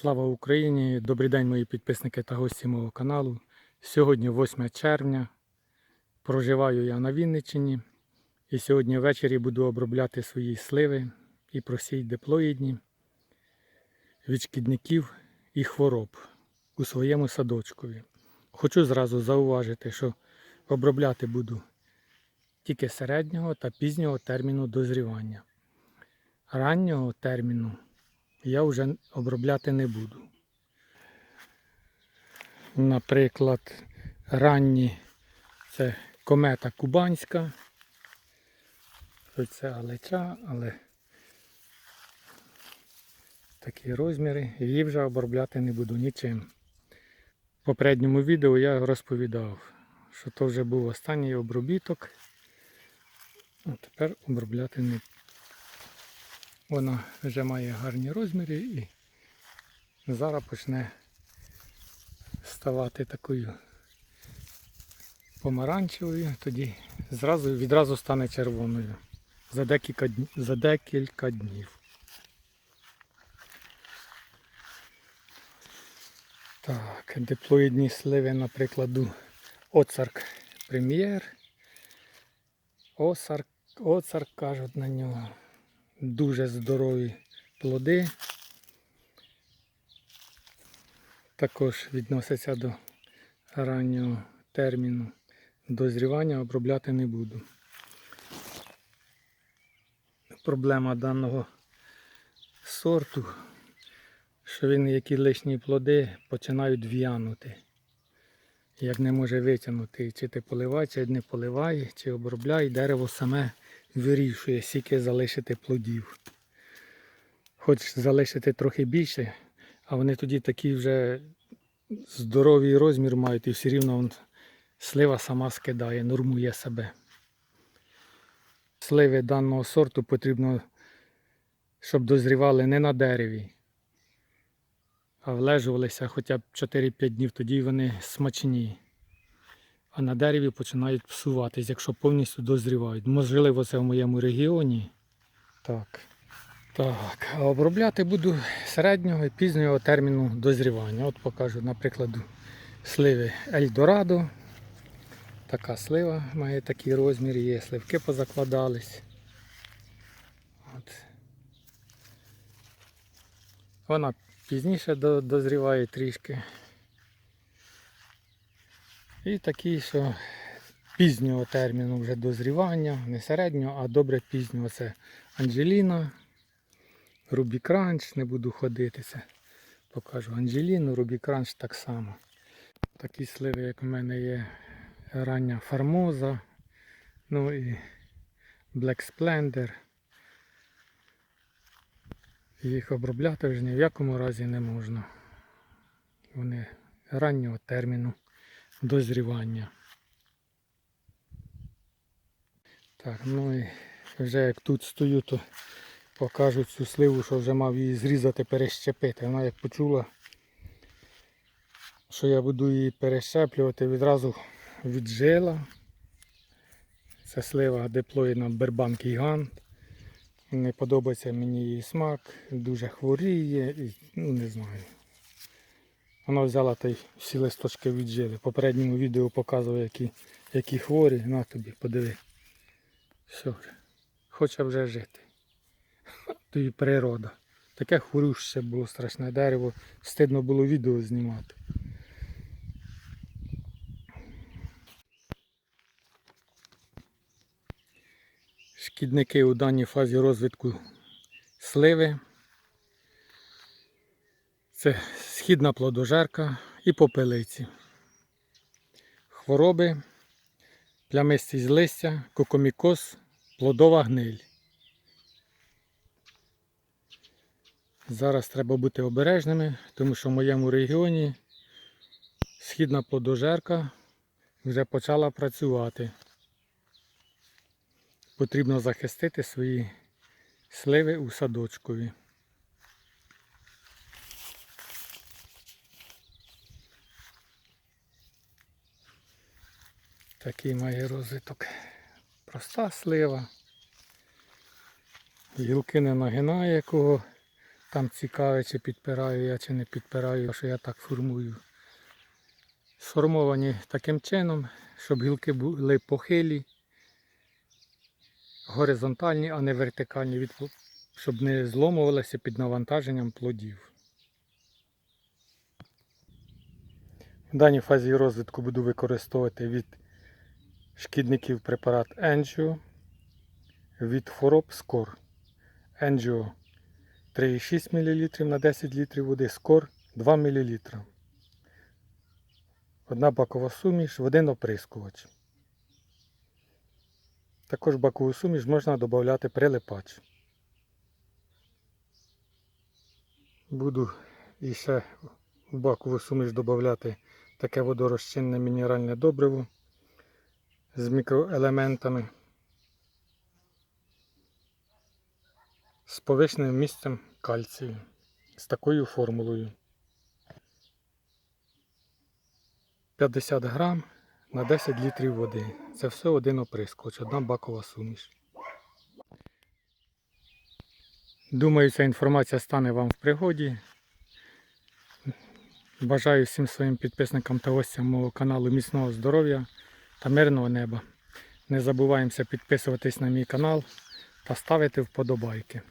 Слава Україні! Добрий день, мої підписники та гості мого каналу. Сьогодні 8 червня. Проживаю я на Вінниччині. І сьогодні ввечері буду обробляти свої сливи і просій диплоїдні від шкідників і хвороб у своєму садочкові. Хочу зразу зауважити, що обробляти буду тільки середнього та пізнього терміну дозрівання. Раннього терміну я вже обробляти не буду. Наприклад, ранні це комета кубанська. Хоч це алеча, але такі розміри. Її вже обробляти не буду нічим. В попередньому відео я розповідав, що то вже був останній обробіток. А тепер обробляти не вона вже має гарні розміри і зараз почне ставати такою помаранчевою, тоді зразу, відразу стане червоною за декілька, за декілька днів. Так, диплоїдні сливи, наприклад, оцарк прем'єр. Осарк, оцарк кажуть на нього дуже здорові плоди. Також відносяться до раннього терміну дозрівання, обробляти не буду. Проблема даного сорту, що він які лишні плоди починають в'янути. Як не може витягнути, чи ти поливай, чи не поливай, чи обробляй, дерево саме вирішує, скільки залишити плодів. Хоч залишити трохи більше, а вони тоді такі вже здоровий розмір мають і все рівно слива сама скидає, нормує себе. Сливи даного сорту потрібно, щоб дозрівали не на дереві, а влежувалися хоча б 4-5 днів, тоді вони смачні а на дереві починають псуватись, якщо повністю дозрівають. Можливо, це в моєму регіоні. Так. Так, а обробляти буду середнього і пізнього терміну дозрівання. От покажу, наприклад, сливи Ельдорадо. Така слива має такий розмір, є, сливки позакладались. От. Вона пізніше дозріває трішки. І такі, що пізнього терміну вже дозрівання, не середнього, а добре пізнього. Це Анджеліна, Рубі Кранч, не буду ходитися. Покажу Анджеліну, Рубі Кранч так само. Такі сливи, як у мене є рання Фармоза, ну і Black Splendor. Їх обробляти вже ні в якому разі не можна. Вони раннього терміну дозрівання. Так, ну і вже як тут стою, то покажу цю сливу, що вже мав її зрізати, перещепити. Вона як почула, що я буду її перещеплювати, відразу віджила. Це слива диплоїдна Бербанк Гігант. Не подобається мені її смак, дуже хворіє і ну не знаю. Вона взяла та й всі листочки віджили. В попередньому відео показував, які, які хворі. На тобі, подиви. Все. Хоче вже жити. Тобі природа. Таке хворюще було страшне дерево. Стидно було відео знімати. Шкідники у даній фазі розвитку сливи. Це східна плодожерка і попелиці. Хвороби, плямистість листя, кокомікоз, плодова гниль. Зараз треба бути обережними, тому що в моєму регіоні східна плодожерка вже почала працювати. Потрібно захистити свої сливи у садочкові. Такий має розвиток. Проста слива. Гілки не нагинає, кого Там цікаве, чи підпираю я, чи не підпираю, що я так формую. Сформовані таким чином, щоб гілки були похилі, горизонтальні, а не вертикальні, щоб не зломувалися під навантаженням плодів. В даній фазі розвитку буду використовувати від шкідників препарат Angio, від хвороб Скор. Angio 3,6 мл на 10 літрів води, Скор 2 мл. Одна бакова суміш в один оприскувач. Також бакову суміш можна додати прилипач. Буду і ще в бакову суміш додати таке водорозчинне мінеральне добриво з мікроелементами. З повишеним місцем кальцію. З такою формулою. 50 грам на 10 літрів води. Це все один оприскувач, одна бакова суміш. Думаю, ця інформація стане вам в пригоді. Бажаю всім своїм підписникам та гостям мого каналу міцного здоров'я та мирного неба. Не забуваємося підписуватись на мій канал та ставити вподобайки.